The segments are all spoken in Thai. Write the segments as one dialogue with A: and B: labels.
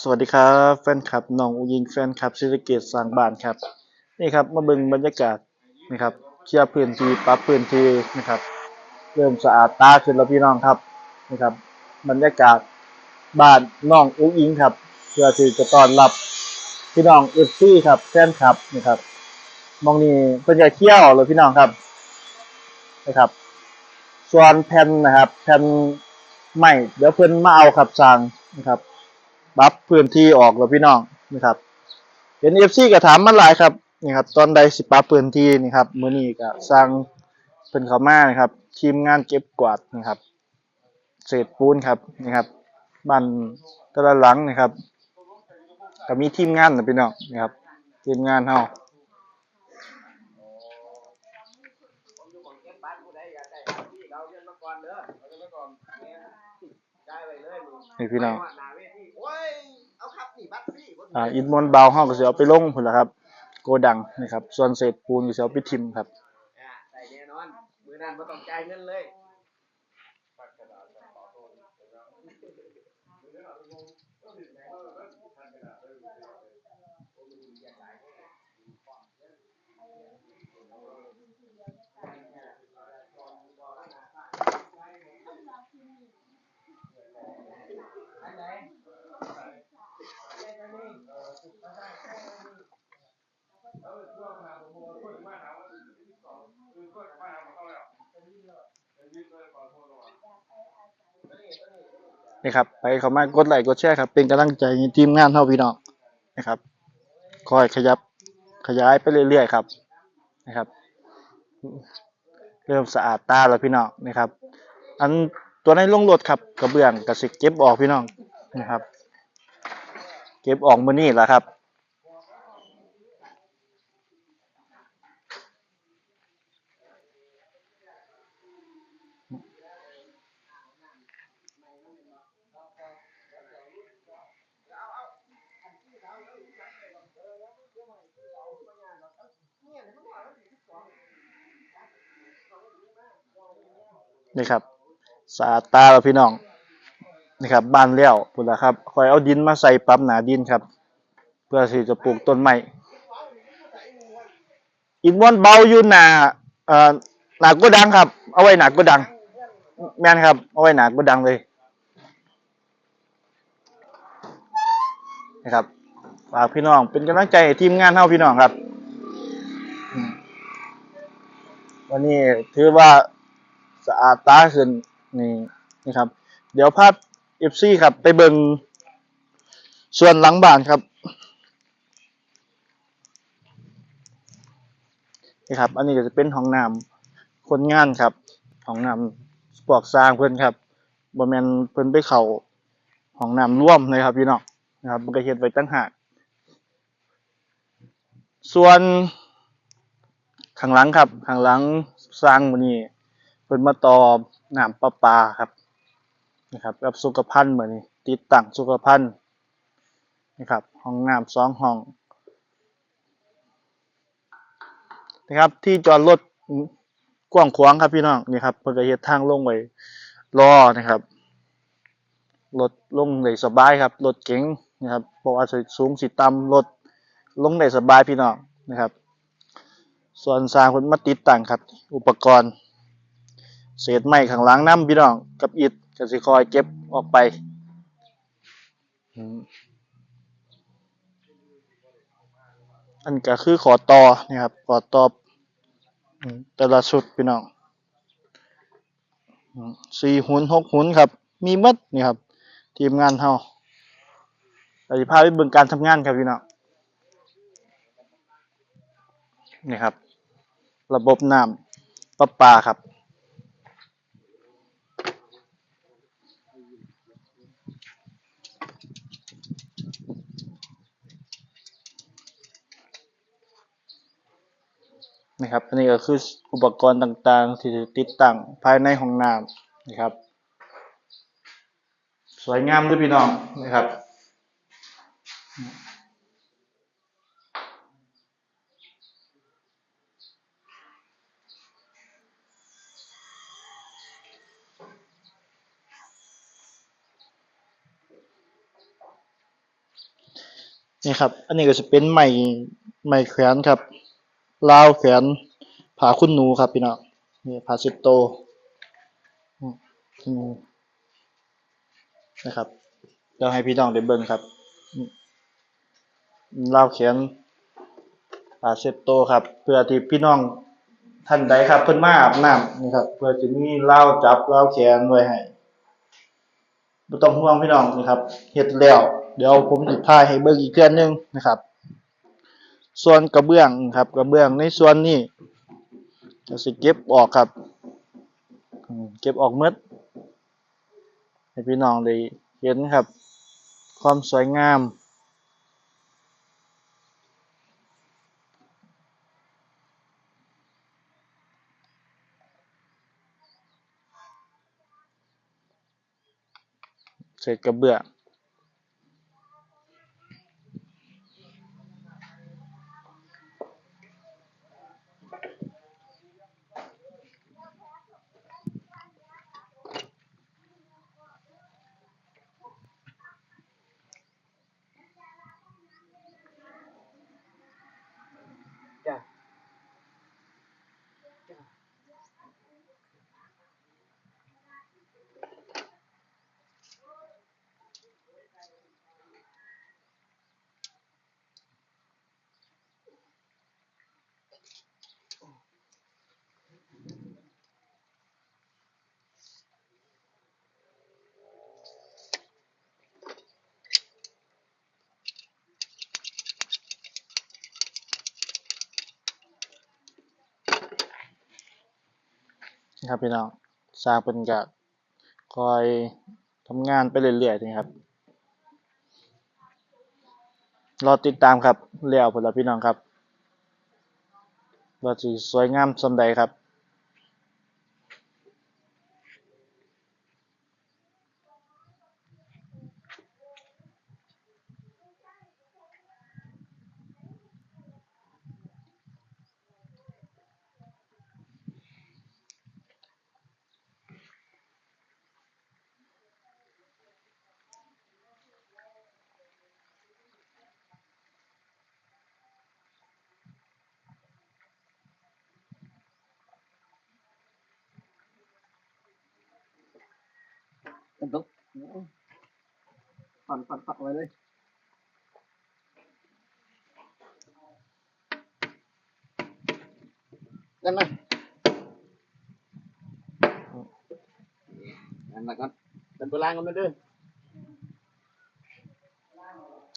A: สวัสดีครับแฟนคลับน้องอุยิงแฟนคลับศิริเกตสร้างบ้านครับนี่ครับมาเบิ่งบรรยากาศนะครับเคลียร์พื้นที่ปรับพื้นที่นะครับ เริ่มสะอาดตาขึ้นแล้วพี่น้องครับนะครับ บรรยากาศบ้านน้องอุยิงครับ เพื่อที่จะต้อนรับพี่น้องเอฟซีครับแฟนคลับนะครับมองนี่เพิ่นจะเคี่ยวเลยพี่น้องครับนะครับ ส่วนแผ่นนะครับแผ่นไม้เดี๋ยวเพิ่อนมาเอาครับสร้างนะครับ ปรับพื้นที่ออกแล้วพี่น้องนะครับเห็นเอฟซีก็ถามมาหลายครับนี่ครับตอนใดสิปรับพื้นที่นี่ครับมือนี้ก็สร้างเพิ่นเข้ามานะครับ ทีมงานเก็บกวาดนะครับ เศษปูนครับนี่ครับบ้านแต่ละหลังนะครับก็มีทีมงานนะพี่น้องนะครับ ทีมงานเฮานี่พี่น้อง อ่าอินมอนเบาห้องก็สิเอาไปลงผลละครับ โกดังนะครับ ส่วนเศษปูนก็สิเอาไปทิมครับ
B: อ่าใส่แน่นอนมือนั่นไม่ต้องจ่ายเงินเลย
A: นะครับไปเขามากดไลค์กดแชร์ครับ เป็นกำลังใจในทีมงานเท่าพี่น้องนะครับคอยขยับขยายไปเรื่อยๆครับนะครับ เริ่มสะอาดตาแล้วพี่น้องนะครับ อันตัวในลงรถครับกระเบื้องกระสิเก็บออกพี่น้องนะครับ เก็บออกมือนี่แหละครับ นี่ครับสะอาดตาแล้วพี่น้องนี่ครับบ้านเลี้ยวพุ่นละครับคอยเอาดินมาใส่ปั๊มหนาดินครับ เพื่อที่จะปลูกต้นไม้อินวอนเบาอยู่หนาเอ่อหนาก็ดังครับ เอาไว้หนาก็ดัง แม่นครับ เอาไว้หนาก็ดังเลยนะครับฝากพี่น้องเป็นกำลังใจให้ทีมงานเฮาพี่น้องครับ วันนี้ถือว่า สะอาดตาขึ้นนี่นี่ครับ เดี๋ยวภาพเอฟซีครับไปเบิงส่วนหลังบ้านครับนี่ครับ อันนี้ก็จะเป็นห้องน้ำคนงานครับห้องน้ำปลอกสร้างเพื่อนครับบ่แมนเพิ่อนไปเข้าห้องน้ำร่วมเลยครับพี่น้องนะครับมันก็เฮ็ดไว้ตั้งหากส่วนข้างหลังครับข้างหลังสร้างมื้อนี้ เพิ่นมาต่อน้ำประปาครับนะครับกับสุขภัณฑ์เหมือนนี้ติดตั้งสุขภัณฑ์นะครับห้องน้ำสองห้องนะครับที่จอดรถกว้างขวางครับพี่น้องนี่ครับเพิ่นก็เฮ็ดทางลงไว้รอนะครับรถลงได้สบายครับรถเก๋งนะครับเพราะว่าสิสูงสิต่ำรถลงได้สบายพี่น้องนะครับ ส่วนสร้างเพิ่นมาติดตั้งครับ อุปกรณ์ เศษไม้ข้างหลังน้ำพี่น้องกับอิฐก็สิคอยเก็บออกไปอืมอันก็คือขอต่อนี่ครับขอต่ออืมแต่ละชุดพี่น้องอืมสี่หุนหกหุนครับ มีหมดนี่ครับ ทีมงานเฮาเราจะพาไปเบิ่งการทำงานครับพี่น้องนี่ครับ ระบบน้ำประปาครับ นะครับอันนี้ก็คืออุปกรณ์ต่างๆ ที่ติดตั้งภายในห้องน้ำนะครับ สวยงามด้วยพี่น้องนะครับนี่ครับ อันนี้ก็จะเป็นไม้ไม้แขวนครับ ลาวแขนผ้าคุณหนูครับพี่น้องนี่ผ้าเช็ดโตนะครับเดี๋ยวให้พี่น้องได้เบิ่งครับลาวแขนผ้าเช็ดโตครับ เพื่อที่พี่น้องท่านใดครับ เพิ่นมาอาบน้ำนี่ครับ เพื่อจะมีลาวจับลาวแขนไว้ให้บ่ต้องห่วงพี่น้องนี่ครับเฮ็ดแล้ว เดี๋ยวผมสิถ่ายให้เบิ่งอีกเทื่อนึงนะครับ ส่วนกระเบื้องครับกระเบื้องในส่วนนี้จะสิเก็บออกครับ เก็บออกหมดให้พี่น้องได้เห็นครับ ความสวยงามเศษกระเบื้อง นะครับพี่น้องสร้างเป็นกะคอยทำงานไปเรื่อยๆนะครับรอติดตามครับแล้วผลละพี่น้องครับว่าจะสวยงามสมใดครับ
B: กันตุ๊กปั่นปั่นปักไว้เลยได้ไหมนั่นแหละครับเป็นโบราณกันไม่เด้อ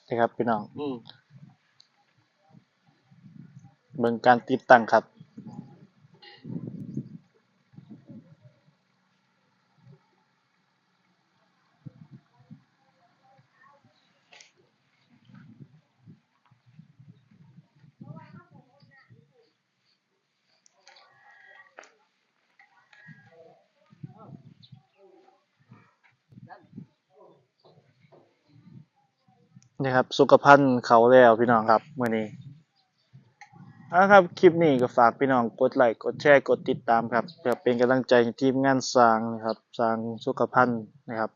A: นี่ครับพี่น้อง
B: อืม
A: เบิ่งการติดตั้งครับ นี่ครับสุขภัณฑ์เขาแล้วพี่น้องครับเมื้อนี้เอาครับคลิปนี้ก็ฝากพี่น้องกดไลค์กดแชร์กดติดตามครับเพื่อเป็นกำลังใจทีมงานสร้างนะครับสร้างสุขภัณฑ์นะครับ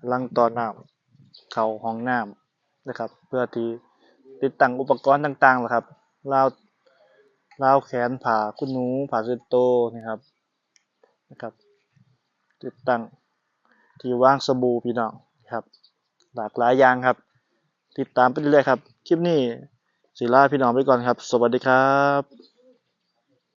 A: กำลังต่อน้ำเขาห้องน้ำนะครับ เพื่อที่ติดตั้งอุปกรณ์ต่างๆล่ะครับราวราวแขนผ่าคุณหนูผ่าเซตโตนะครับนะครับ ติดตั้งที่ว่างสบู่พี่น้องครับ หลากหลายอย่างครับ ติดตามไปเรื่อยๆครับ คลิปนี้สิลาพี่น้องไปก่อนครับ สวัสดีครับ